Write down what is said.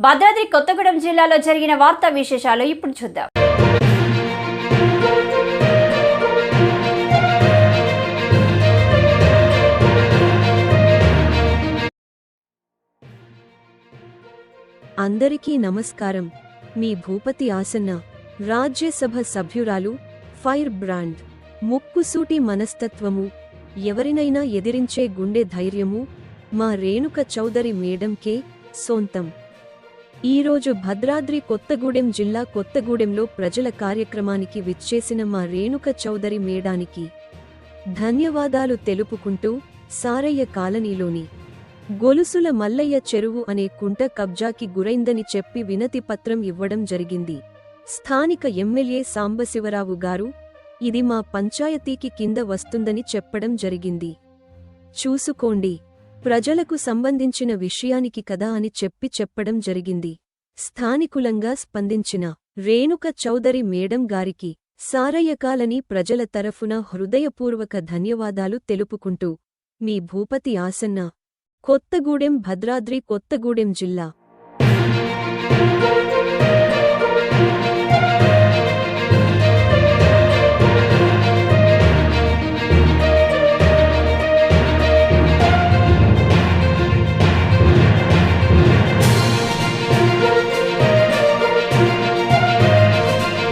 భద్రాద్రి కొత్తగూడెం జిల్లాలో జరిగిన వార్తా విశేషాలు ఇప్పుడు చూద్దాం. అందరికీ నమస్కారం. మీ భూపతి ఆసన్న రాజ్యసభ సభ్యురాలు ఫైర్ బ్రాండ్. ముక్కుసూటి మనస్తత్వము ఎవరినైనా ఎదిరించే గుండె ధైర్యము మా రేణుక చౌదరి మేడంకే సొంతం. ఈరోజు భద్రాద్రి కొత్తగూడెం జిల్లా కొత్తగూడెంలో ప్రజల కార్యక్రమానికి విచ్చేసిన మా రేణుక చౌదరి మేడానికి ధన్యవాదాలు తెలుపుకుంటూ సారయ్య కాలనీలోని గొలుసుల మల్లయ్య చెరువు అనే కుంట కబ్జాకి గురైందని చెప్పి వినతి పత్రం ఇవ్వడం జరిగింది. స్థానిక ఎమ్మెల్యే సాంబశివరావు గారు ఇది మా పంచాయతీకి కింద వస్తుందని చెప్పడం జరిగింది. చూసుకోండి. ప్రజలకు సంబంధించిన విషయానికి కదా అని చెప్పి చెప్పడం జరిగింది. స్థానికులంగా స్పందించిన రేణుక చౌదరి మేడం గారికి సారయ్యకాలని ప్రజల తరఫున హృదయపూర్వక ధన్యవాదాలు తెలుపుకుంటూ మీ భూపతి ఆసన్న కొత్తగూడెం భద్రాద్రి కొత్తగూడెం జిల్లా